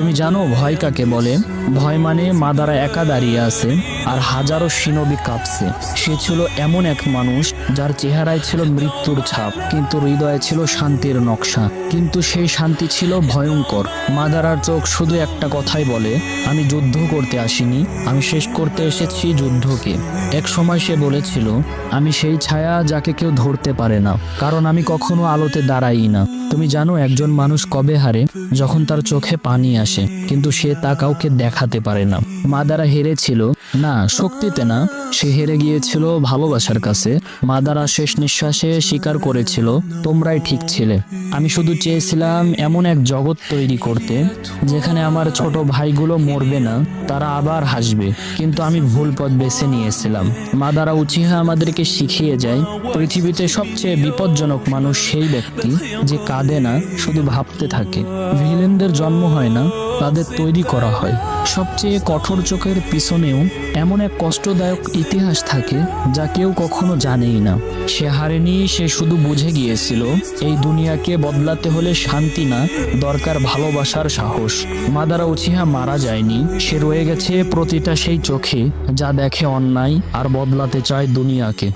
তুমি জানো ভয় কাকে বলে? ভয় মানে মাদারা একা দাঁড়িয়ে আছে আর হাজারো সিনবি কাঁপছে। সে ছিল এমন এক মানুষ যার চেহারায় ছিল মৃত্যুর ছাপ, কিন্তু হৃদয়ে ছিল শান্তির নকশা। কিন্তু সেই শান্তি ছিল ভয়ঙ্কর। মাদারার চোখ শুধু একটা কথাই বলে, আমি যুদ্ধ করতে আসিনি, আমি শেষ করতে এসেছি যুদ্ধকে। এক সময় সে বলেছিল, আমি সেই ছায়া যাকে কেউ ধরতে পারে না, কারণ আমি কখনো আলোতে দাঁড়াই না। তুমি জানো একজন মানুষ কবে হারে? যখন তার চোখে পানি আসে, কিন্তু সে তা কাউকে দেখাতে পারে না। মা দ্বারা হেরেছিল। না, শক্তিতে না, সে হেরে গিয়েছিল ভালোবাসার কাছে। মাদারা শেষ নিঃশ্বাসে স্বীকার করেছিল, তোমরাই ঠিক ছিলে। আমি শুধু চেয়েছিলাম এমন এক জগৎ তৈরি করতে, যেখানে আমার ছোট ভাইগুলো মরবে না, তারা আবার হাসবে। কিন্তু আমি ভুল পথ বেছে নিয়েছিলাম। মাদারা উচিহা আমাদেরকে শিখিয়ে যায়, পৃথিবীতে সবচেয়ে বিপজ্জনক মানুষ সেই ব্যক্তি, যে কাঁদে না, শুধু ভাবতে থাকে। ভিলেনদের জন্ম হয় না তাদের তৈরি করা হয়। সবচেয়ে কঠোর চোখের পিছনেও এমন এক কষ্টদায়ক ইতিহাস থাকে যা কেউ কখনো জানেই না। সে হারেনি সে শুধু বুঝে গিয়েছিল, এই দুনিয়াকে বদলাতে হলে শান্তি না, দরকার ভালোবাসার সাহস। মাদারা উচিহা মারা যায়নি, সে রয়ে গেছে প্রতিটা সেই চোখে যা দেখে অন্যায় আর বদলাতে চায় দুনিয়াকে।